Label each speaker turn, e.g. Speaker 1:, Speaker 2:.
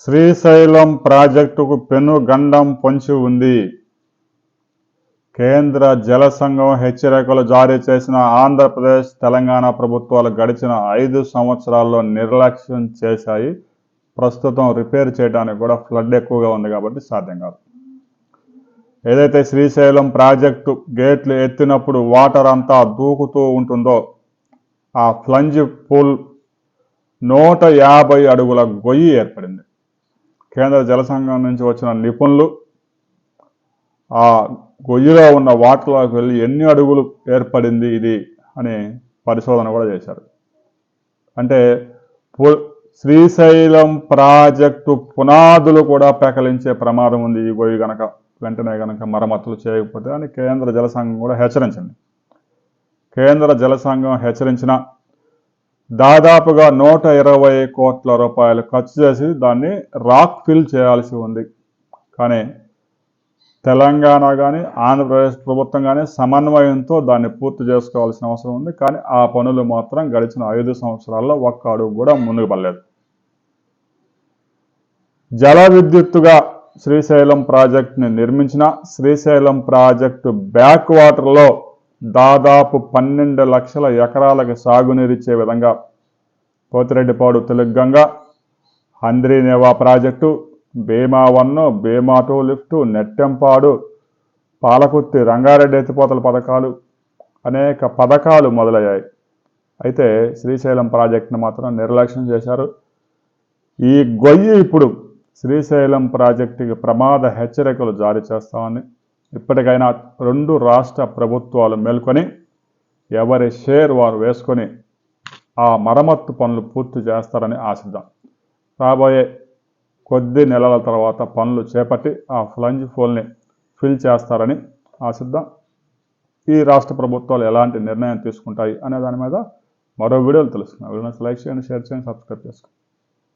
Speaker 1: శ్రీశైలం ప్రాజెక్టుకు పెను గండం పొంచి ఉంది. కేంద్ర జల సంఘం హెచ్చరికలు జారీ చేసిన ఆంధ్రప్రదేశ్ తెలంగాణ ప్రభుత్వాలు గడిచిన ఐదు సంవత్సరాల్లో నిర్లక్ష్యం చేశాయి. ప్రస్తుతం రిపేర్ చేయడానికి కూడా ఫ్లడ్ ఎక్కువగా ఉంది కాబట్టి సాధ్యం కాదు. ఏదైతే శ్రీశైలం ప్రాజెక్టు గేట్లు ఎత్తినప్పుడు వాటర్ అంతా దూకుతూ ఉంటుందో ఆ ఫ్లంజ్ పూల్ నూట యాభై అడుగుల గొయ్యి ఏర్పడింది. కేంద్ర జల సంఘం నుంచి వచ్చిన నిపుణులు ఆ గొయ్యిలో ఉన్న వాటర్లోకి వెళ్ళి ఎన్ని అడుగులు ఏర్పడింది ఇది అని పరిశోధన కూడా చేశారు. అంటే శ్రీశైలం ప్రాజెక్టు పునాదులు కూడా పెకలించే ప్రమాదం ఉంది ఈ గొయ్యి గనక వెంటనే గనక మరమ్మతులు చేయకపోతే అని కేంద్ర జల సంఘం కూడా హెచ్చరించింది. కేంద్ర జల సంఘం హెచ్చరించిన దాదాపుగా నూట ఇరవై కోట్ల రూపాయలు ఖర్చు చేసి దాన్ని రాక్ ఫిల్ చేయాల్సి ఉంది. కానీ తెలంగాణ కానీ ఆంధ్రప్రదేశ్ ప్రభుత్వం కానీ సమన్వయంతో దాన్ని పూర్తి చేసుకోవాల్సిన అవసరం ఉంది. కానీ ఆ పనులు మాత్రం గడిచిన ఐదు సంవత్సరాల్లో ఒక్క అడుగు కూడా ముందుకు పడలేదు. జల విద్యుత్తుగా శ్రీశైలం ప్రాజెక్టుని నిర్మించిన శ్రీశైలం ప్రాజెక్టు బ్యాక్ వాటర్లో దాదాపు పన్నెండు లక్షల ఎకరాలకు సాగునీరిచ్చే విధంగా Pothireddypadu Telugu Ganga Handri Neeva project Bhima one Bhima two lift Nettempadu Palakurthi Rangareddy ఎత్తిపోతల పథకాలు అనేక పథకాలు మొదలయ్యాయి. అయితే శ్రీశైలం ప్రాజెక్టును మాత్రం నిర్లక్ష్యం చేశారు. ఈ గొయ్యి ఇప్పుడు శ్రీశైలం ప్రాజెక్టుకి ప్రమాద హెచ్చరికలు జారీ చేస్తామని ఇప్పటికైనా రెండు రాష్ట్ర ప్రభుత్వాలు మేల్కొని ఎవరి షేర్ వారు వేసుకొని ఆ మరమ్మత్తు పనులు పూర్తి చేస్తారని ఆశిద్దాం. రాబోయే కొద్ది నెలల తర్వాత పనులు చేపట్టి ఆ ఫ్లంజ్ ఫోల్ని ఫిల్ చేస్తారని ఆశిద్దాం. ఈ రాష్ట్ర ప్రభుత్వాలు ఎలాంటి నిర్ణయం తీసుకుంటాయి అనే దాని మీద మరో వీడియోలు తెలుసుకున్నాం వీడియోని లైక్ చేయండి షేర్ చేయండి సబ్స్క్రైబ్ చేసుకోండి.